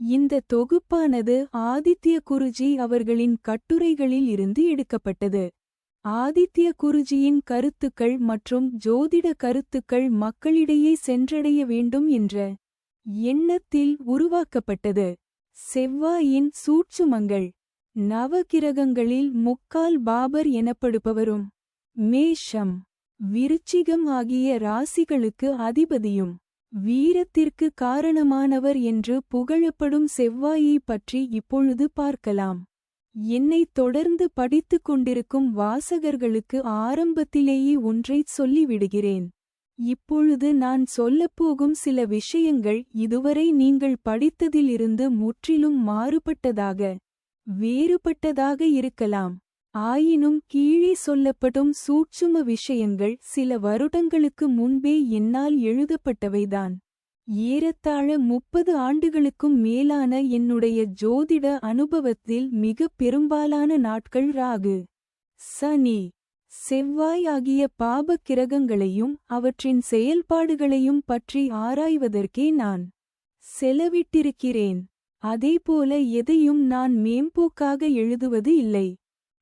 இந்த தொகுப்பானது ஆதித்ய குருஜி அவர்களின் கட்டுரைகளில் இருந்து எடுக்கப்பட்டது. ஆதித்ய குருஜியின் கருத்துக்கள் மற்றும் ஜோதிட கருத்துக்கள் மக்களிடையே சென்றடைய வேண்டும் என்ற எண்ணத்தில் உருவாக்கப்பட்டது. செவ்வாயின் சூட்சுமங்கள். நவகிரகங்களில் முக்கால் பாபர் எனப்படுபவரும் மேஷம். விருச்சிகம் ஆகிய ராசிகளுக்கு அதிபதியும். வீரத்திற்கு காரணமானவர் என்று புகழப்படும் செவ்வாயை பற்றி இப்பொழுது பார்க்கலாம். என்னை தொடர்ந்து படித்துக் கொண்டிருக்கும் வாசகர்களுக்கு ஆரம்பத்திலேயே ஒன்றைச் சொல்லிவிடுகிறேன். இப்பொழுது நான் சொல்லப்போகும் சில விஷயங்கள் இதுவரை நீங்கள் படித்ததிலிருந்து முற்றிலும் மாறுபட்டதாக வேறுபட்டதாக இருக்கலாம். ஆயினும் கீழே சொல்லப்படும் சூட்சும விஷயங்கள் சில வருடங்களுக்கு முன்பே என்னால் எழுதப்பட்டவைதான். ஏறத்தாழ முப்பது ஆண்டுகளுக்கும் மேலான என்னுடைய ஜோதிட அனுபவத்தில் மிகப் பெரும்பாலான நாட்கள் ராகு சனி செவ்வாய் ஆகிய பாபக் கிரகங்களையும் அவற்றின் செயல்பாடுகளையும் பற்றி ஆராய்வதற்கே நான் செலவிட்டிருக்கிறேன். அதேபோல எதையும் நான் மேம்போக்காக எழுதுவது இல்லை.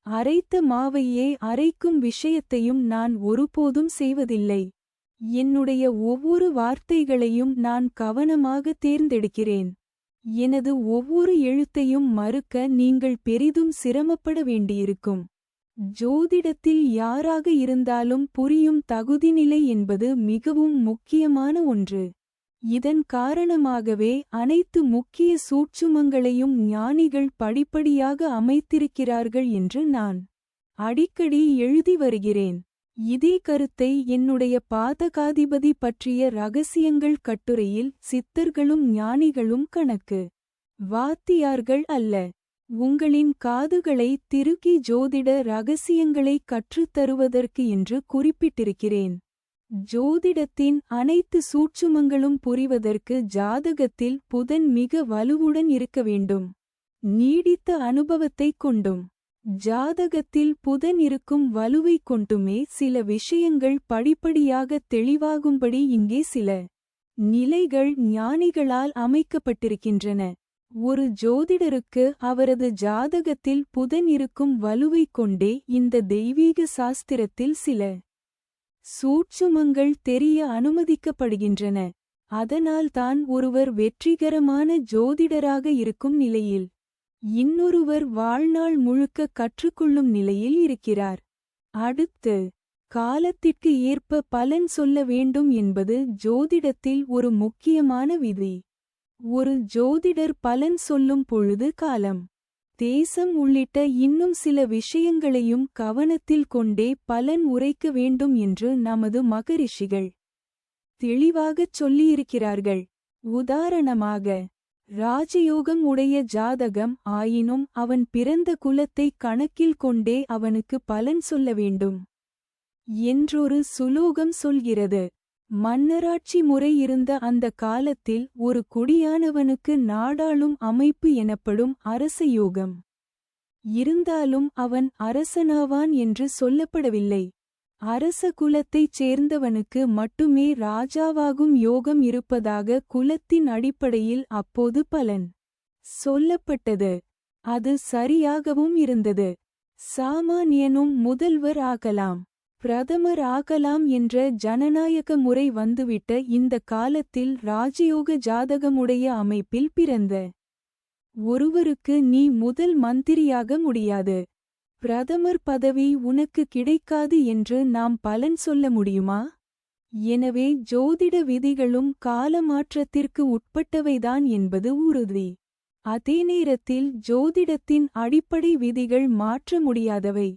அரைத்த மாவையே அரைக்கும் விஷயத்தையும் நான் ஒருபோதும் செய்வதில்லை. என்னுடைய ஒவ்வொரு வார்த்தைகளையும் நான் கவனமாக தேர்ந்தெடுக்கிறேன். எனது ஒவ்வொரு எழுத்தையும் மறுக்க நீங்கள் பெரிதும் சிரமப்பட வேண்டியிருக்கும். ஜோதிடத்தில் யாராக இருந்தாலும் புரியும் தகுதிநிலை என்பது மிகவும் முக்கியமான ஒன்று. இதன் காரணமாகவே அனைத்து முக்கிய சூட்சுமங்களையும் ஞானிகள் படிப்படியாக அமைத்திருக்கிறார்கள் என்று நான் அடிக்கடி எழுதி வருகிறேன். இதே கருத்தை என்னுடைய பாதகாதிபதி பற்றிய ரகசியங்கள் கட்டுரையில் சித்தர்களும் ஞானிகளும் கணக்கு. வாத்தியார்கள் அல்ல. உங்களின் காதுகளை திருக்கி ஜோதிட ரகசியங்களை கற்றுத்தருவதற்கு என்று குறிப்பிட்டிருக்கிறேன். ஜோதிடத்தின் அனைத்து சூட்சுமங்களும் புரிவதற்கு ஜாதகத்தில் புதன் மிக வலுவுடன் இருக்க வேண்டும். நீடித்த அனுபவத்தைக் கொண்டும். ஜாதகத்தில் புதன் இருக்கும் வலுவைக் கொண்டுமே சில விஷயங்கள் படிப்படியாக தெளிவாகும்படி இங்கே சில நிலைகள் ஞானிகளால் அமைக்கப்பட்டிருக்கின்றன. ஒரு ஜோதிடருக்கு அவரது ஜாதகத்தில் புதன் இருக்கும் வலுவைக் கொண்டே இந்த தெய்வீக சாஸ்திரத்தில் சில சூட்சுமங்கள் தெரிய அனுமதிக்கப்படுகின்றன. அதனால்தான் ஒருவர் வெற்றிகரமான ஜோதிடராக இருக்கும் நிலையில் இன்னொருவர் வாழ்நாள் முழுக்க கற்றுக்கொள்ளும் நிலையில் இருக்கிறார். அடுத்து காலத்திற்கு ஏற்ப பலன் சொல்ல வேண்டும் என்பது ஜோதிடத்தில் ஒரு முக்கியமான விதி. ஒரு ஜோதிடர் பலன் சொல்லும் பொழுது காலம். தேசம் உள்ளிட்ட இன்னும் சில விஷயங்களையும் கவனத்தில் கொண்டே பலன் உரைக்க வேண்டும் என்று நமது மகரிஷிகள் தெளிவாகச் சொல்லியிருக்கிறார்கள். உதாரணமாக ராஜயோகம் உடைய ஜாதகம் ஆயினும் அவன் பிறந்த குலத்தை கணக்கில் கொண்டே அவனுக்கு பலன் சொல்ல வேண்டும். என்றொரு சுலோகம் சொல்கிறது. மன்னராட்சி முறை இருந்த அந்த காலத்தில் ஒரு குடியானவனுக்கு நாடாளும் அமைப்பு எனப்படும் அரச யோகம். இருந்தாலும் அவன் அரசனாவான் என்று சொல்லப்படவில்லை. அரச குலத்தைச் சேர்ந்தவனுக்கு மட்டுமே ராஜாவாகும் யோகம் இருப்பதாக குலத்தின் அடிப்படையில் அப்போது பலன் சொல்லப்பட்டது. அது சரியாகவும் இருந்தது. சாமானியனும் முதல்வர் ஆகலாம். பிரதமர் ஆகலாம் என்ற ஜனநாயக முறை வந்துவிட்ட இந்த காலத்தில் ராஜயோக ஜாதகமுடைய அமைப்பில் பிறந்த ஒருவருக்கு நீ முதல் மந்திரியாக முடியாது. பிரதமர் பதவி உனக்கு கிடைக்காது என்று நாம் பலன் சொல்ல முடியுமா? எனவே ஜோதிட விதிகளும் காலமாற்றத்திற்கு உட்பட்டவைதான் என்பது உறுதி. அதே நேரத்தில் ஜோதிடத்தின் அடிப்படை விதிகள் மாற்ற முடியாதவை.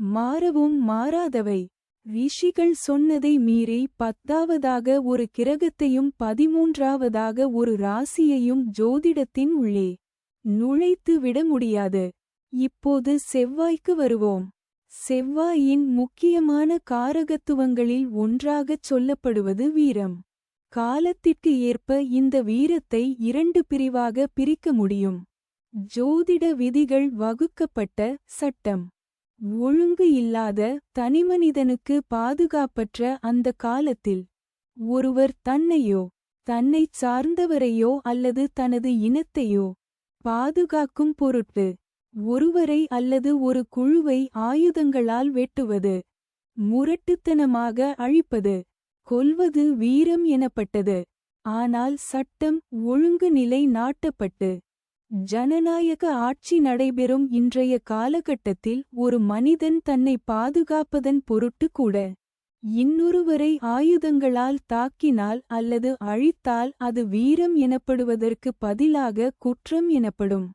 மாறவும் மாறாதவை. ரிஷிகள் சொன்னதை மீறி பத்தாவதாக ஒரு கிரகத்தையும் பதிமூன்றாவதாக ஒரு ராசியையும் ஜோதிடத்தின் உள்ளே நுழைத்து விட முடியாது. இப்போது செவ்வாய்க்கு வருவோம். செவ்வாயின் முக்கியமான காரகத்துவங்களில் ஒன்றாகச் சொல்லப்படுவது வீரம். காலத்திற்கு ஏற்ப இந்த வீரத்தை இரண்டு பிரிவாக பிரிக்க முடியும். ஜோதிட விதிகள் வகுக்கப்பட்ட சட்டம். ஒழுங்கு இல்லாத தனிமனிதனுக்கு பாதுகாப்பற்ற அந்த காலத்தில் ஒருவர் தன்னையோ தன்னைச் சார்ந்தவரையோ அல்லது தனது இனத்தையோ பாதுகாக்கும் பொருட்டு ஒருவரை அல்லது ஒரு குழுவை ஆயுதங்களால் வெட்டுவது முரட்டுத்தனமாக அழிப்பது கொல்வது வீரம் எனப்பட்டது. ஆனால் சட்டம் ஒழுங்கு நிலை நாட்டப்பட்டு ஜனநாயக ஆட்சி நடைபெறும் இன்றைய காலகட்டத்தில் ஒரு மனிதன் தன்னை பாதுகாப்பதன் பொருட்டு கூட இன்னொருவரை ஆயுதங்களால் தாக்கினால் அல்லது அழித்தால் அது வீரம் எனப்படுவதற்கு பதிலாக குற்றம் எனப்படும்.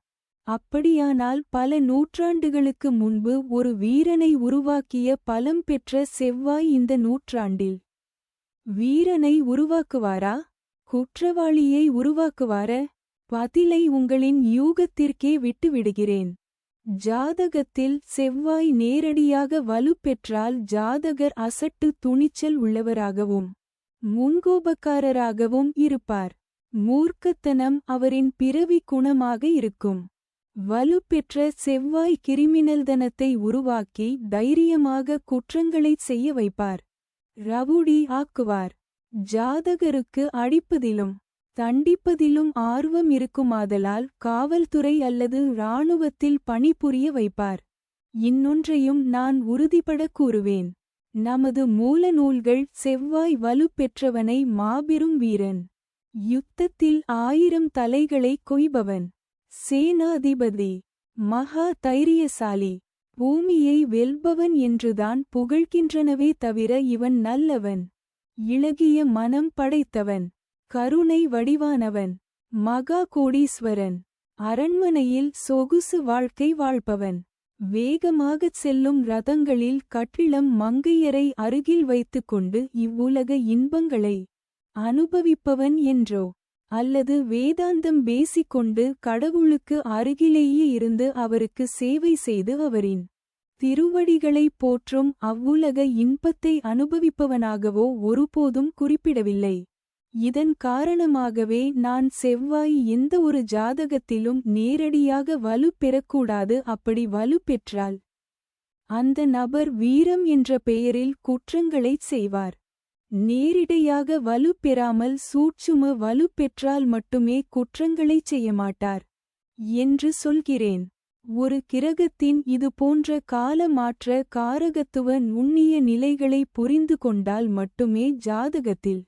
அப்படியானால் பல நூற்றாண்டுகளுக்கு முன்பு ஒரு வீரனை உருவாக்கிய பலம் பெற்ற செவ்வாய் இந்த நூற்றாண்டில். வீரனை உருவாக்குவாரா? குற்றவாளியை உருவாக்குவார? பதிலை உங்களின் யூகத்திற்கே விட்டுவிடுகிறேன். ஜாதகத்தில் செவ்வாய் நேரடியாக வலுப்பெற்றால் ஜாதகர் அசட்டு துணிச்சல் உள்ளவராகவும் முன்கோபக்காரராகவும் இருப்பார். மூர்க்கத்தனம் அவரின் பிறவி குணமாக இருக்கும். வலுப்பெற்ற செவ்வாய் கிரிமினல்தனத்தை உருவாக்கி தைரியமாக குற்றங்களைச் செய்ய வைப்பார். ரவுடி ஆக்குவார். ஜாதகருக்கு அடிப்பதிலும் தண்டிப்பதிலும் ஆர்வம் இருக்குமாதலால் காவல்துறை அல்லது இராணுவத்தில் பணிபுரிய வைப்பார். இன்னொன்றையும் நான் உறுதிபட கூறுவேன். நமது மூல நூல்கள் செவ்வாய் வலுப்பெற்றவனை மாபெரும் வீரன். யுத்தத்தில் ஆயிரம் தலைகளை கொய்பவன். சேனாதிபதி. மகா தைரியசாலி. பூமியை வெல்பவன் என்றுதான் புகழ்கின்றனவே தவிர இவன் நல்லவன். இளகிய மனம் படைத்தவன். கருணை வடிவானவன் மகா கோடீஸ்வரன் அரண்மனையில் சொகுசு வாழ்க்கை வாழ்பவன். வேகமாகச் செல்லும் ரதங்களில் கட்டிளம் மங்கையரை அருகில் வைத்துக்கொண்டு இவ்வுலக இன்பங்களை அனுபவிப்பவன் என்றோ அல்லது வேதாந்தம் பேசிக்கொண்டு கடவுளுக்கு அருகிலேயே இருந்து அவருக்கு சேவை செய்து அவரின் திருவடிகளைப் போற்றும் அவ்வுலக இன்பத்தை அனுபவிப்பவனாகவோ ஒருபோதும் குறிப்பிடவில்லை. இதன் காரணமாகவே நான் செவ்வாய் எந்த ஒரு ஜாதகத்திலும் நேரடியாக வலு பெறக்கூடாது அப்படி வலு பெற்றால் அந்த நபர் வீரம் என்ற பெயரில் குற்றங்களைச் செய்வார். நேரிடையாக வலு பெறாமல் சூட்சும வலு பெற்றால் மட்டுமே குற்றங்களைச் செய்ய மாட்டார் என்று சொல்கிறேன். ஒரு கிரகத்தின் இது போன்ற கால மாற்ற காரகத்துவ நுண்ணிய நிலைகளை புரிந்து கொண்டால் மட்டுமே ஜாதகத்தில்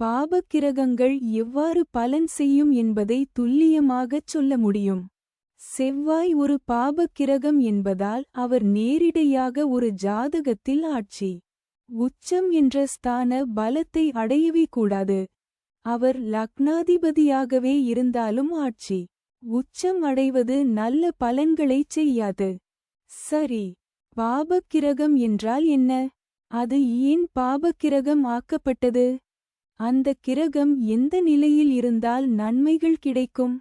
பாபக்கிரகங்கள் எவ்வாறு பலன் செய்யும் என்பதை துல்லியமாகச் சொல்ல முடியும். செவ்வாய் ஒரு பாபக்கிரகம் என்பதால் அவர் நேரிடையாக ஒரு ஜாதகத்தில் ஆட்சி. உச்சம் என்ற ஸ்தான பலத்தை அடையவே கூடாது அவர் லக்னாதிபதியாகவே இருந்தாலும் ஆட்சி. உச்சம் அடைவது நல்ல பலன்களைச் செய்யாது. சரி பாபக்கிரகம் என்றால் என்ன? அது ஏன் பாபக்கிரகம் ஆக்கப்பட்டது? அந்த கிரகம் எந்த நிலையில் இருந்தால் நன்மைகள் கிடைக்கும்?